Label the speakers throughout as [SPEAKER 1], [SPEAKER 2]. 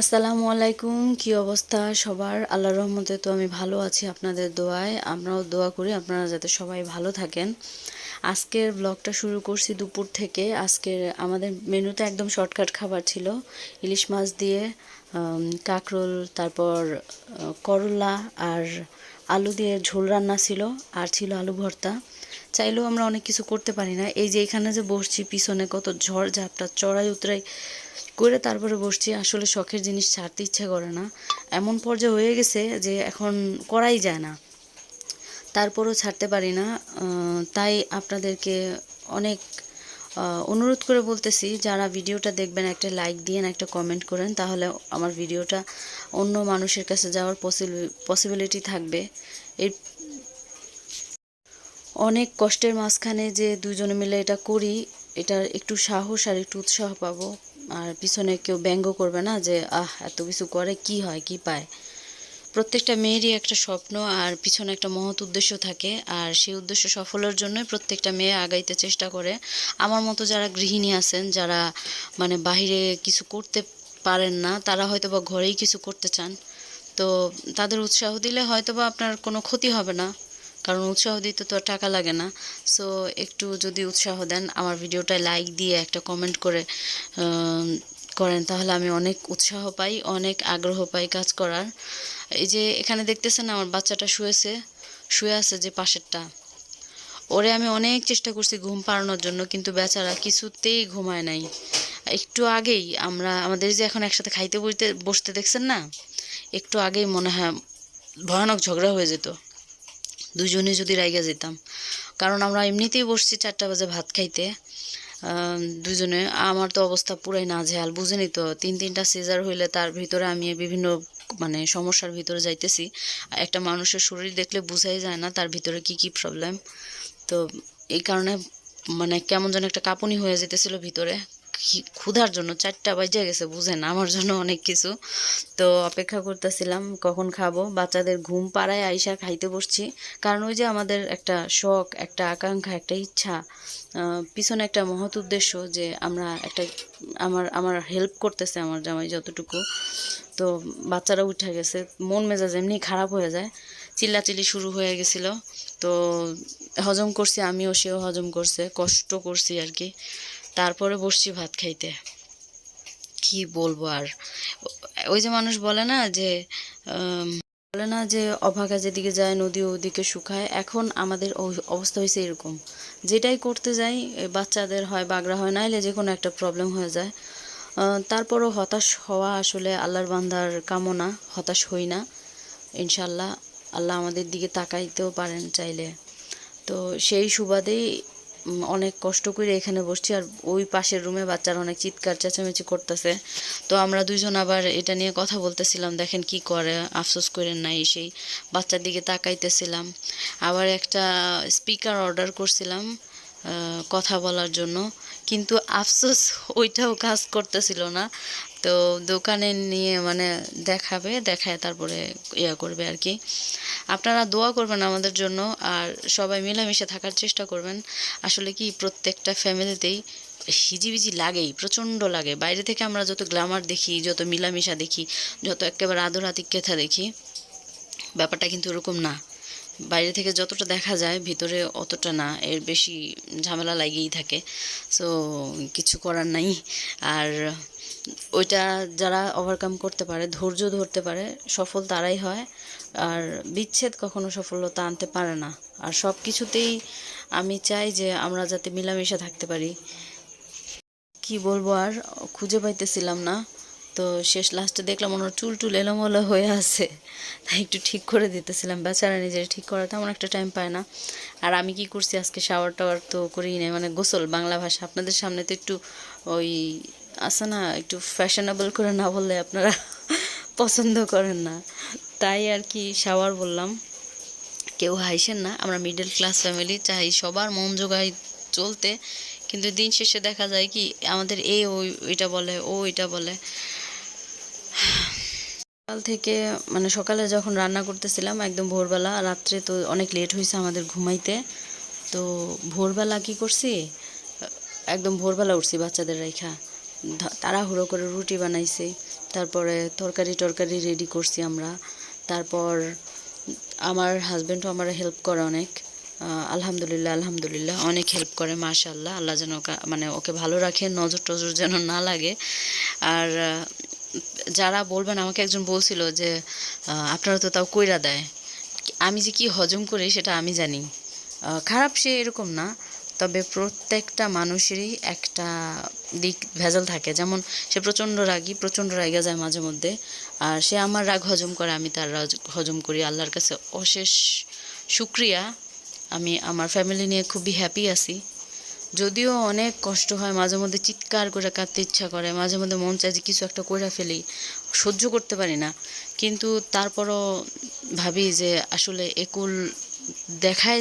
[SPEAKER 1] আসসালামু আলাইকুম, কি অবস্থা সবার? আল্লাহর রহমতে তো আমি ভালো আছি আপনাদের দোয়ায়। আমরাও দোয়া করি আপনারা যাতে সবাই ভালো থাকেন। আজকের ব্লগটা শুরু করছি দুপুর থেকে। আজকের আমাদের মেনুতে একদম শর্টকাট খাবার ছিল। ইলিশ মাছ দিয়ে কাঁকরোল, তারপর করলা আর আলু দিয়ে ঝোল রান্না ছিল। আর ছিল আলু ভর্তা। চাইলেও আমরা অনেক কিছু করতে পারি না। এই যে এখানে যে বসছি, পিছনে কত ঝড় ঝাপটা, চড়াই উতরাই করে তারপরে বসছি, আসলে শখের জিনিস ছাড়তে ইচ্ছে করে না। এমন পর্যায়ে হয়ে গেছে যে এখন করাই যায় না। তারপরও ছাড়তে পারি না। তাই আপনাদেরকে অনেক অনুরোধ করে বলতেছি, যারা ভিডিওটা দেখবেন, একটা লাইক দিয়েন একটা কমেন্ট করেন, তাহলে আমার ভিডিওটা অন্য মানুষের কাছে যাওয়ার পসিবিলিটি থাকবে। এর অনেক কষ্টের মাঝখানে যে দুজনে মিলে এটা করি, এটার একটু সাহস আর একটু উৎসাহ পাবো। আর পিছনে কেউ ব্যঙ্গ করবে না যে, আহ, এত কিছু করে, কি হয়, কি পায়? প্রত্যেকটা মেয়েরই একটা স্বপ্ন আর পিছনে একটা মহৎ উদ্দেশ্য থাকে। আর সেই উদ্দেশ্য সফলের জন্যই প্রত্যেকটা মেয়ে আগাইতে চেষ্টা করে। আমার মতো যারা গৃহিণী আছেন, যারা মানে বাইরে কিছু করতে পারেন না, তারা হয়তো বা ঘরেই কিছু করতে চান। তো তাদের উৎসাহ দিলে হয়তো বা আপনার কোনো ক্ষতি হবে না। কারণ উৎসাহ দিতে তো টাকা লাগে না। সো একটু যদি উৎসাহ দেন, আমার ভিডিওটায় লাইক দিয়ে একটা কমেন্ট করে করেন, তাহলে আমি অনেক উৎসাহ পাই, অনেক আগ্রহ পাই কাজ করার। এই যে এখানে দেখতেছেন আমার বাচ্চাটা শুয়েছে, শুয়ে আছে যে পাশেরটা। ওরে আমি অনেক চেষ্টা করছি ঘুম পাড়ানোর জন্য, কিন্তু বেচারা কিছুতেই ঘুমায় নাই। একটু আগেই আমরা, আমাদের যে এখন একসাথে খাইতে বসতে বসতে দেখছেন না, একটু আগেই মনে হয় ভয়ানক ঝগড়া হয়ে যেত। দুজনে যদি রাইগা যেতাম। কারণ আমরা এমনিতেই বসছি চারটা বাজে ভাত খাইতে দুজনে। আমার তো অবস্থা পুরাই না নাজেহাল বুঝেনি তো। তিন, তিনটা সিজার হইলে তার ভিতরে আমি বিভিন্ন মানে সমস্যার ভিতরে যাইতেছি। একটা মানুষের শরীর দেখলে বোঝাই যায় না তার ভিতরে কি কি প্রবলেম তো এই কারণে মানে কেমন যেন একটা কাঁপুনি হয়ে যেতেছিল ভিতরে। ক্ষুধার জন্য চারটা বাজে গেছে, বুঝেন, আমার জন্য অনেক কিছু। তো অপেক্ষা করতেছিলাম, কখন খাব? বাচ্চাদের ঘুম পাড়ায় আইসা খাইতে বসছি। কারণ ওই যে আমাদের একটা শখ, একটা আকাঙ্ক্ষা, একটা ইচ্ছা পিছনে একটা মহৎ উদ্দেশ্য যে আমরা একটা, আমার আমার হেল্প করতেছে আমার জামাই যতটুকু। তো বাচ্চারা উঠে গেছে, মন মেজাজ এমনি খারাপ হয়ে যায়। চিল্লাচিল্লি শুরু হয়ে গেছিল। তো হজম করছি, আমিও সেও হজম করছে, কষ্ট করছি আর কি। তারপরে বসছি ভাত খাইতে। কি বলব আর? ওই যে মানুষ বলে না যে বলে না যে অভাগা যেদিকে যায় নদী ওদিকে শুকায়। এখন আমাদের অবস্থা হয়েছে এরকম। যেটাই করতে যাই বাচ্চাদের হয়, বাগড়া হয়, নাইলে যে কোনো একটা প্রবলেম হয়ে যায়। তারপরও হতাশ হওয়া আসলে আল্লাহর বান্দার কামনা, হতাশ হই না। ইনশাল্লাহ আল্লাহ আমাদের দিকে তাকাইতেও পারেন চাইলে। তো সেই সুবাদেই অনেক কষ্ট করে এখানে বসছি আর ওই পাশের রুমে বাচ্চারা অনেক চিৎকার, চেঁচামেচি করতেছে। তো আমরা দুইজন আবার এটা নিয়ে কথা বলতেছিলাম, দেখেন কি করে, আফসোস করেন নাই সেই বাচ্চার দিকে তাকাইতেছিলাম। আবার একটা স্পিকার অর্ডার করছিলাম কথা বলার জন্য। কিন্তু আফসোস ওইটাও কাজ করতেছিল না। তো দোকানে নিয়ে মানে দেখাবে, দেখায় তারপরে ইয়া করবে আর কি। আপনারা দোয়া করবেন আমাদের জন্য আর সবাই মিলেমিশে থাকার চেষ্টা করবেন। আসলে কি প্রত্যেকটা ফ্যামিলিতেই হিজিবিজি লাগেই, প্রচণ্ড লাগে। বাইরে থেকে আমরা যত গ্ল্যামার দেখি, যত মিলামিশা দেখি, যত একেবারে আদর আতিক্যতা দেখি, ব্যাপারটা কিন্তু ওরকম না। বাইরে থেকে যতটা দেখা যায়, ভিতরে অতটা না। এর বেশি ঝামেলা লাগিয়েই থাকে। সো কিছু করার নাই। আর ওইটা যারা ওভারকাম করতে পারে, ধৈর্য ধরতে পারে, সফল তারাই হয়। আর বিচ্ছেদ কখনো সফলতা আনতে পারে না। আর সব কিছুতেই আমি চাই যে আমরা যাতে মিলামিশা থাকতে পারি। কি বলব আর? খুঁজে পাইতেছিলাম না। তো শেষ লাস্টে দেখলাম ওনার চুল টুল এলোমেলো হয়ে আছে। তাই একটু ঠিক করে দিতেছিলাম। বেচারা নিজের ঠিক করা তেমন একটা টাইম পায় না। আর আমি কি করছি, আজকে শাওয়ার টাওয়ার তো করিই নাই। মানে গোসল, বাংলা ভাষা। আপনাদের সামনে তো একটু ওই আছে না, একটু ফ্যাশনেবল করে না বললে আপনারা পছন্দ করেন না। তাই আর কি শাওয়ার বললাম। কেউ হাইসেন না। আমরা মিডল ক্লাস ফ্যামিলি চাই সবার মন জোগাই চলতে। কিন্তু দিন শেষে দেখা যায় কি, আমাদের এ ওই, ওইটা বলে, ও এটা বলে। সকাল থেকে মানে সকালে যখন রান্না করতেছিলাম একদম ভোরবেলা, রাত্রে তো অনেক লেট হয়েছে আমাদের ঘুমাইতে, তো ভোরবেলা কি করছি? একদম ভোরবেলা উঠছি বাচ্চাদের রেখা তাড়াহুড়ো করে রুটি বানাইছি, তারপরে তরকারি টরকারি রেডি করছি আমরা, তারপর আমার হাজব্যান্ডও আমার হেল্প করে অনেক আলহামদুলিল্লাহ আলহামদুলিল্লাহ, অনেক হেল্প করে মাশাল্লাহ আল্লাহ যেন মানে ওকে ভালো রাখে নজর টজর যেন না লাগে, আর যারা বলবেন, আমাকে একজন বলছিল যে আপনারা তো তাও কইরা দেয়। আমি যে কি হজম করি সেটা আমি জানি। খারাপ সে এরকম না, তবে প্রত্যেকটা মানুষেরই একটা দিক ভেজাল থাকে। যেমন সে প্রচণ্ড রাগী, প্রচণ্ড রাগা যায় মাঝে মধ্যে, আর সে আমার রাগ হজম করে, আমি তার রাগ হজম করি। আল্লাহর কাছে অশেষ শুক্রিয়া। আমি আমার ফ্যামিলি নিয়ে খুবই হ্যাপি আছি। যদিও অনেক কষ্ট হয়, মাঝে মধ্যে চিৎকার করে কাঁদতে ইচ্ছা করে, মাঝে মধ্যে মন চায় যে কিছু একটা করে ফেলি, সহ্য করতে পারি না। কিন্তু তারপরও ভাবি যে আসলে একুল দেখায়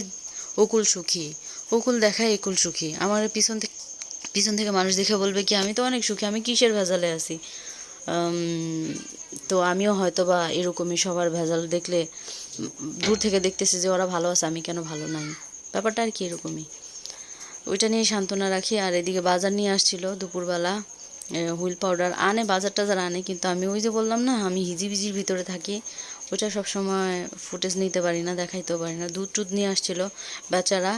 [SPEAKER 1] অকুল সুখী, অকুল দেখায় একুল সুখী। আমার পিছন থেকে পিছন থেকে মানুষ দেখে বলবে কি, আমি তো অনেক সুখী, আমি কিসের ভেজালে আছি? তো আমিও হয়তো বা এরকমই সবার ভেজাল দেখলে দূর থেকে দেখতেছি যে ওরা ভালো আছে, আমি কেন ভালো নাই? ব্যাপারটা আর কি এরকমই। ওইটা নিয়ে সান্ত্বনা রাখি, আর এদিকে বাজার নিয়ে আসছিল দুপুরবেলা হুইল পাউডার আনে, বাজার টাজার আনে, কিন্তু আমি ওই যে বললাম না, আমি হিজি হিজিবিজির ভিতরে থাকি, ওইটা সবসময় ফুটেজ নিতে পারি না, দেখাইতেও পারি না। দুধ টুধ নিয়ে আসছিল বেচারা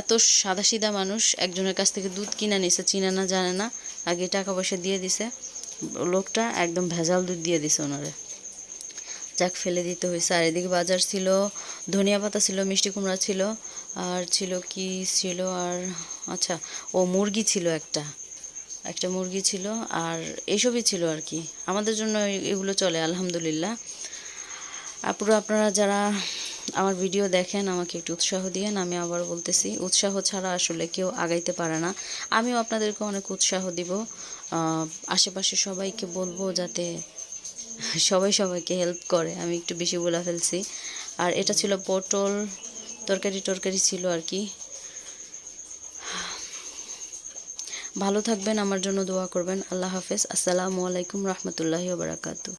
[SPEAKER 1] এত সাদাসিধা মানুষ, একজনের কাছ থেকে দুধ কিনে নিছে, চিনে না, জানে না, আগে টাকা পয়সা দিয়ে দিছে, লোকটা একদম ভেজাল দুধ দিয়ে দিছে ওনারে। যাক ফেলে দিতে হয়েছে। আর এদিকে বাজার ছিল, ধনিয়া পাতা ছিল, মিষ্টি কুমড়া ছিল, আর ছিল কি ছিল, আর আচ্ছা ও মুরগি ছিল একটা একটা মুরগি ছিল, আর এসবই ছিল আর কি। আমাদের জন্য এগুলো চলে, আলহামদুলিল্লাহ। আপুরা, আপনারা যারা আমার ভিডিও দেখেন, আমাকে একটু উৎসাহ দিয়েন, আমি আবার বলতেছি, উৎসাহ ছাড়া আসলে কেউ আগাইতে পারে না। আমিও আপনাদেরকে অনেক উৎসাহ দিব। আশেপাশে সবাইকে বলব যাতে সবাই সবাইকে হেল্প করে, আমি একটু বেশি বলে ফেলছি। আর এটা ছিল পটল, তরকারি টরকারি ছিল আর কি। ভালো থাকবেন, আমার জন্য দোয়া করবেন। আল্লাহ হাফেজ। আসসালামু আলাইকুম রহমতুল্লাহ বারাকাতু